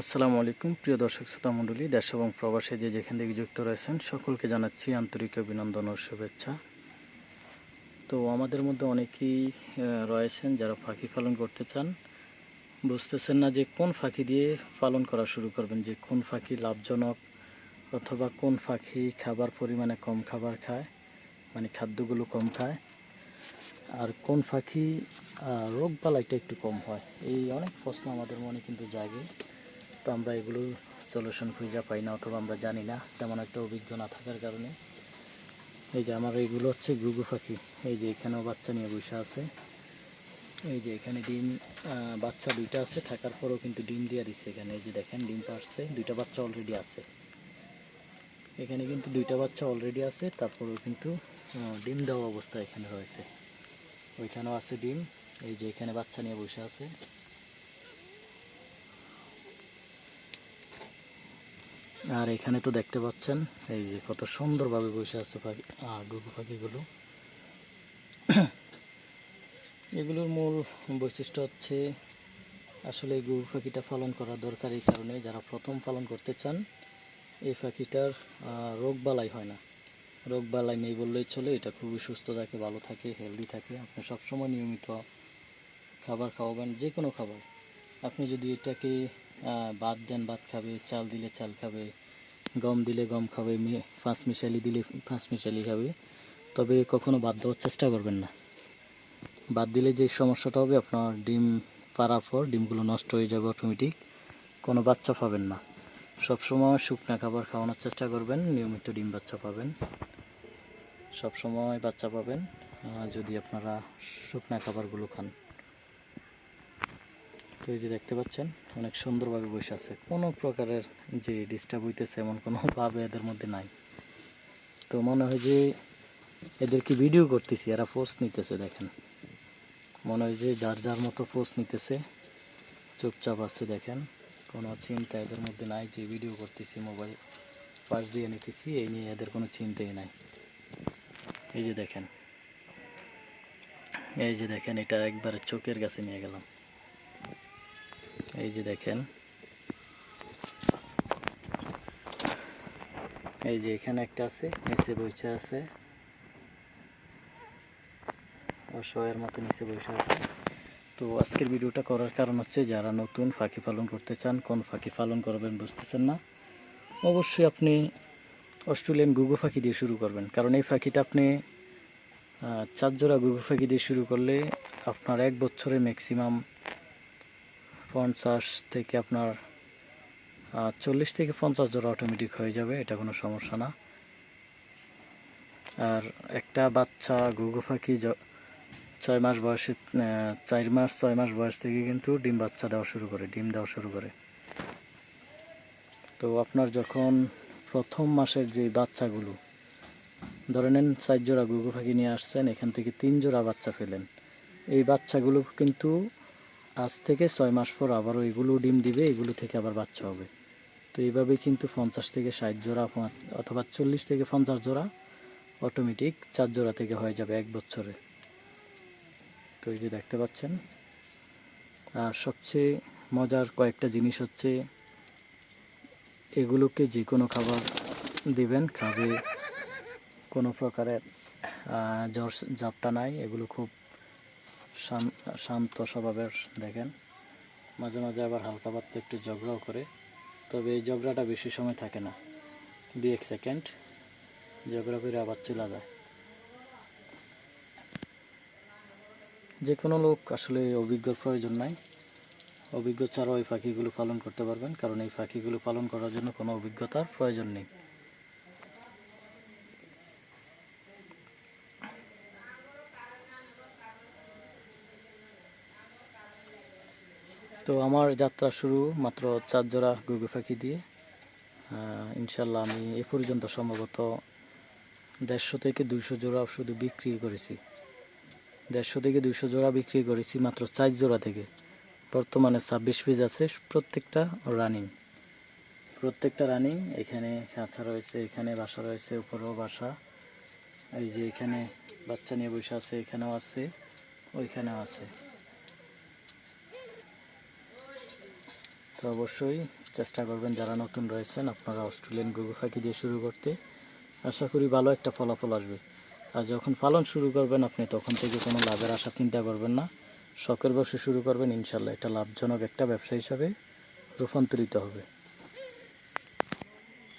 আসসালামু আলাইকুম, প্রিয় দর্শক শ্রোতা মণ্ডলী, দেশ এবং প্রবাসে যে যেখান থেকে যুক্ত রয়েছেন, সকলকে জানাচ্ছি আন্তরিক অভিনন্দন ও শুভেচ্ছা। তো আমাদের মধ্যে অনেকেই রয়েছেন যারা পাখি পালন করতে চান। বুঝতেছেন না যে কোন পাখি দিয়ে পালন করা শুরু করবেন, যে কোন পাখি লাভজনক অথবা কোন পাখি খাবার পরিমাণে কম খাবার খায় মানে খাদ্যগুলো কম খায়, আর কোন পাখি রোগ বালাইটা একটু কম হয়। এই অনেক প্রশ্ন আমাদের মনে কিন্তু জাগে। তো আমরা এগুলো সলিউশন খুঁজে পাই না অথবা আমরা জানি না। তেমন একটা অভিজ্ঞ না থাকার কারণে। এই যে আমার এইগুলো হচ্ছে গুগু পাখি। এই যে এখানেও বাচ্চা নিয়ে বসে আছে। এই যে এখানে ডিম বাচ্চা দুইটা আছে। থাকার পরেও কিন্তু ডিম দিয়ে দিচ্ছে এখানে। এই যে দেখেন, ডিম পারছে দুইটা বাচ্চা অলরেডি আছে। এখানে কিন্তু দুইটা বাচ্চা অলরেডি আছে। তারপরেও কিন্তু ডিম দেওয়া অবস্থা এখানে রয়েছে। ওইখানেও আছে ডিম। এই যে এখানে বাচ্চা নিয়ে বসে আছে। আর এখানে তো দেখতে পাচ্ছেন এই যে কত সুন্দরভাবে বসে আছে পাখি ঘুঘু পাখিগুলো। এগুলোর মূল বৈশিষ্ট্য হচ্ছে আসলে ঘুঘু পাখিটা পালন করা দরকার এই কারণে যারা প্রথম পালন করতে চান এই পাখিটার আহ, রোগ বালাই হয় না। রোগ বালাই নেই বললেই চলে এটা খুবই সুস্থ থাকে ভালো থাকে হেলদি থাকে। আপনি সবসময় নিয়মিত খাবার খাওয়াবেন যে কোনো খাবার। আপনি যদি এটাকে ভাত দেন ভাত খাবে চাল দিলে চাল খাবে গম দিলে গম খাবে পাঁচ মিশালি দিলে পাঁচ মিশালি খাবে। তবে কখনো বাদ দেওয়ার চেষ্টা করবেন না। বাদ দিলে যে সমস্যাটা হবে, আপনার ডিম পাড়ার পর ডিমগুলো নষ্ট হয়ে যাবে অটোমেটিক কোনো বাচ্চা পাবেন না। সবসময় শুকনা খাবার খাওয়ানোর চেষ্টা করবেন, নিয়মিত ডিম বাচ্চা পাবেন। সবসময় বাচ্চা পাবেন যদি আপনারা শুকনা খাবারগুলো খান। তো এই যে দেখতে পাচ্ছেন, অনেক সুন্দরভাবে বসে আছে। কোনো প্রকারের যে ডিস্টার্ব হইতেছে এমন কোনো ভাবে এদের মধ্যে নাই। তো মনে হয় যে এদেরকে ভিডিও করতেছি, এরা পোস্ট নিতেছে, দেখেন। মনে হয় যে যার যার মতো পোস্ট নিতেছে, চুপচাপ আছে, দেখেন। কোনো চিন্তা এদের মধ্যে নাই যে ভিডিও করতেছি মোবাইল পাশ দিয়ে নিতেছি, এই নিয়ে এদের কোনো চিন্তাই নাই। এই যে দেখেন, এই যে দেখেন, এটা একবারে চোখের কাছে নিয়ে গেলাম। এই যে দেখেন। এই যে এখানে একটা আছে নিচে বসে আছে। অসহায়ের মতো নিচে বসে আছে। তো আজকের ভিডিওটা করার কারণ হচ্ছে যারা নতুন পাখি পালন করতে চান কোন ফাঁকি পালন করবেন বুঝতেছেন না অবশ্যই আপনি অস্ট্রেলিয়ান গুগু পাখি দিয়ে শুরু করবেন। কারণ এই ফাঁকিটা আপনি আহ, চার জোড়া গুগু পাখি দিয়ে শুরু করলে আপনার এক বছরে ম্যাক্সিমাম পঞ্চাশ থেকে আপনার চল্লিশ থেকে পঞ্চাশ জোড়া অটোমেটিক হয়ে যাবে, এটা কোনো সমস্যা না। আর একটা বাচ্চা ঘুঘু পাখি ছয় মাস বয়সে চার মাস, ছয় মাস বয়স থেকে কিন্তু ডিম বাচ্চা দেওয়া শুরু করে, ডিম দেওয়া শুরু করে। তো আপনার যখন প্রথম মাসের যে বাচ্চাগুলো, ধরে নেন চার জোড়া ঘুঘু পাখি নিয়ে আসছেন, এখান থেকে তিন জোড়া বাচ্চা ফেলেন এই বাচ্চাগুলো কিন্তু আজ থেকে ছয় মাস পর আবারও এগুলো ডিম দিবে, এগুলো থেকে আবার বাচ্চা হবে। তো এইভাবে কিন্তু পঞ্চাশ থেকে ষাট জোড়া অথবা চল্লিশ থেকে পঞ্চাশ জোড়া অটোমেটিক চার জোড়া থেকে হয়ে যাবে এক বছরে। তো এই যে দেখতে পাচ্ছেন। আর সবচেয়ে মজার কয়েকটা জিনিস হচ্ছে, এগুলোকে যে কোনো খাবার দিবেন, খাবে কোনো প্রকারের জ্বর, জাপটা নাই, এগুলো খুব শান্ত স্বভাবের, দেখেন। মাঝে মাঝে আবার হালকা পাতলা একটু ঝগড়াও করে। তবে এই ঝগড়াটা বেশি সময় থাকে না। দুই এক সেকেন্ড। ঝগড়া করে আবার চলে যায়। যে কোনো লোক আসলে অভিজ্ঞর প্রয়োজন নাই। অভিজ্ঞ ছাড়াও এই পাখিগুলো পালন করতে পারবেন। কারণ এই পাখিগুলো পালন করার জন্য কোনো অভিজ্ঞতার প্রয়োজন নেই। তো আমার যাত্রা শুরু মাত্র চার জোড়া গুগু পাখি দিয়ে। ইনশাল্লাহ আমি এ পর্যন্ত সম্ভবত দেড়শো থেকে দুইশো জোড়া শুধু বিক্রি করেছি। দেড়শো থেকে দুইশো জোড়া বিক্রি করেছি মাত্র চার জোড়া থেকে। বর্তমানে ছাব্বিশ পিস আছে, প্রত্যেকটা রানিং প্রত্যেকটা রানিং এখানে কাঁচা রয়েছে, এখানে বাসা রয়েছে, উপরেও বাসা। এই যে এখানে বাচ্চা নিয়ে বসে আছে, এখানেও আছে, ওইখানেও আছে। তো অবশ্যই চেষ্টা করবেন যারা নতুন রয়েছেন, আপনারা অস্ট্রেলিয়ান গুগু ফাঁকি দিয়ে শুরু করতে। আশা করি ভালো একটা ফলাফল আসবে। আর যখন পালন শুরু করবেন আপনি, তখন থেকে কোনো লাভের আশা চিন্তা করবেন না। শখের বসে শুরু করবেন, ইনশাল্লাহ এটা লাভজনক একটা ব্যবসা হিসাবে রূপান্তরিত হবে।